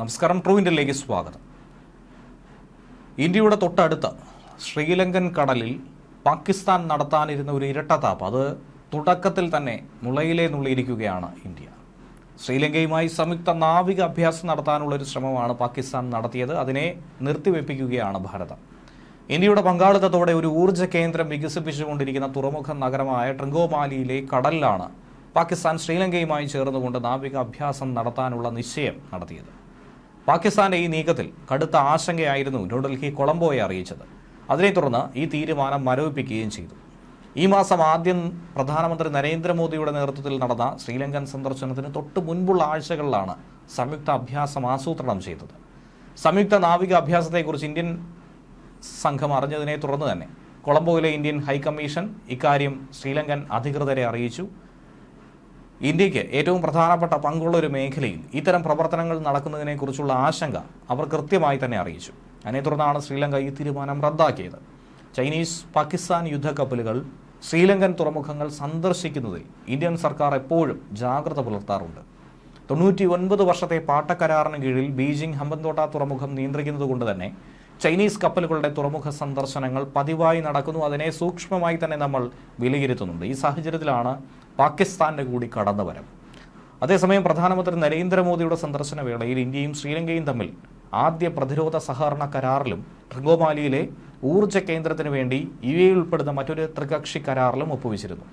നമസ്കാരം ട്രൂ സ്വാഗതം. ഇന്ത്യയുടെ തൊട്ടടുത്ത് ശ്രീലങ്കൻ കടലിൽ പാകിസ്ഥാൻ നടത്താനിരുന്ന ഒരു ഇരട്ടത്താപ്പ് അത് തുടക്കത്തിൽ തന്നെ മുളയിലേ നുള്ളിയിരിക്കുകയാണ് ഇന്ത്യ. ശ്രീലങ്കയുമായി സംയുക്ത നാവിക അഭ്യാസം നടത്താനുള്ള ഒരു ശ്രമമാണ് പാകിസ്ഥാൻ നടത്തിയത്. അതിനെ നിർത്തിവെപ്പിക്കുകയാണ് ഭാരതം. ഇന്ത്യയുടെ പങ്കാളിത്തത്തോടെ ഒരു ഊർജ കേന്ദ്രം വികസിപ്പിച്ചുകൊണ്ടിരിക്കുന്ന തുറമുഖ നഗരമായ ട്രിങ്കോമാലിയിലെ കടലിലാണ് പാകിസ്ഥാൻ ശ്രീലങ്കയുമായി ചേർന്നുകൊണ്ട് നാവിക അഭ്യാസം നടത്താനുള്ള നിശ്ചയം നടത്തിയത്. പാകിസ്ഥാന്റെ ഈ നീക്കത്തിൽ കടുത്ത ആശങ്കയായിരുന്നു ന്യൂഡൽഹി കൊളംബോയെ അറിയിച്ചത്. അതിനെ തുടർന്ന് ഈ തീരുമാനം മരവിപ്പിക്കുകയും ചെയ്തു. ഈ മാസം ആദ്യം പ്രധാനമന്ത്രി നരേന്ദ്രമോദിയുടെ നേതൃത്വത്തിൽ നടന്ന ശ്രീലങ്കൻ സന്ദർശനത്തിന് തൊട്ട് മുൻപുള്ള ആഴ്ചകളിലാണ് സംയുക്ത അഭ്യാസം ആസൂത്രണം ചെയ്തത്. സംയുക്ത നാവിക അഭ്യാസത്തെക്കുറിച്ച് ഇന്ത്യൻ സംഘം അറിഞ്ഞതിനെ തുടർന്ന് തന്നെ കൊളംബോയിലെ ഇന്ത്യൻ ഹൈക്കമ്മീഷൻ ഇക്കാര്യം ശ്രീലങ്കൻ അധികൃതരെ അറിയിച്ചു. ഇന്ത്യയ്ക്ക് ഏറ്റവും പ്രധാനപ്പെട്ട പങ്കുള്ള ഒരു മേഖലയിൽ ഇത്തരം പ്രവർത്തനങ്ങൾ നടക്കുന്നതിനെക്കുറിച്ചുള്ള ആശങ്ക അവർ കൃത്യമായി തന്നെ അറിയിച്ചു. അതിനെ തുടർന്നാണ് ശ്രീലങ്ക ഈ തീരുമാനം റദ്ദാക്കിയത്. ചൈനീസ് പാകിസ്ഥാൻ യുദ്ധക്കപ്പലുകൾ ശ്രീലങ്കൻ തുറമുഖങ്ങൾ സന്ദർശിക്കുന്നതിൽ ഇന്ത്യൻ സർക്കാർ എപ്പോഴും ജാഗ്രത പുലർത്താറുണ്ട്. തൊണ്ണൂറ്റി ഒൻപത് വർഷത്തെ പാട്ടക്കരാറിന് കീഴിൽ ബീജിംഗ് ഹമ്പൻതോട്ട തുറമുഖം നിയന്ത്രിക്കുന്നത് കൊണ്ട് തന്നെ ചൈനീസ് കപ്പലുകളുടെ തുറമുഖ സന്ദർശനങ്ങൾ പതിവായി നടക്കുന്നു. അതിനെ സൂക്ഷ്മമായി തന്നെ നമ്മൾ വിലയിരുത്തുന്നുണ്ട്. ഈ സാഹചര്യത്തിലാണ് പാകിസ്ഥാന്റെ കൂടി കടന്നുവരവ്. അതേസമയം പ്രധാനമന്ത്രി നരേന്ദ്രമോദിയുടെ സന്ദർശന വേളയിൽ ഇന്ത്യയും ശ്രീലങ്കയും തമ്മിൽ ആദ്യ പ്രതിരോധ സഹകരണ കരാറിലും ട്രിഗോമാലിയിലെ ഊർജ കേന്ദ്രത്തിന് വേണ്ടി എ ഉൾപ്പെടുന്ന മറ്റൊരു ത്രികക്ഷി കരാറിലും ഒപ്പുവെച്ചിരുന്നു.